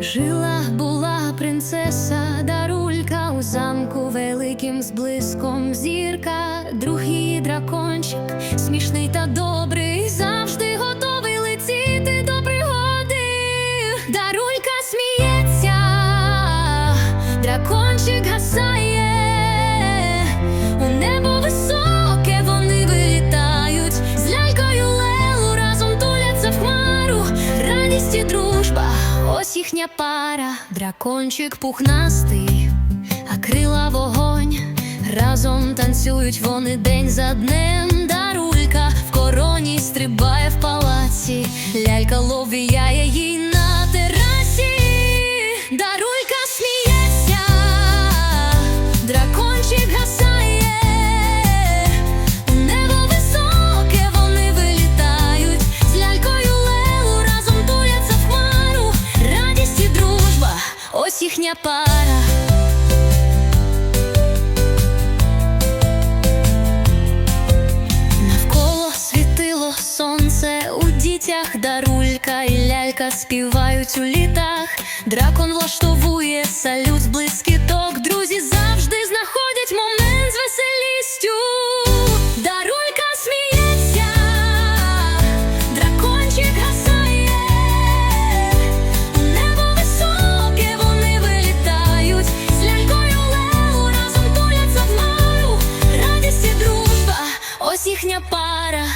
Жила була принцеса Дарулька у замку великим з блиском зірка, другий дракончик, смішний та добрий, ось їхня пара, дракончик пухнастий, а крила вогонь. Разом танцюють вони день за днем. Дарулька в короні стрибає в палаці, лялька ловіяє ось їхня пара. Навколо світило сонце, у дітях дарулька і лялька співають у літах. Дракон влаштовує салют з блискіток. Їхня пара.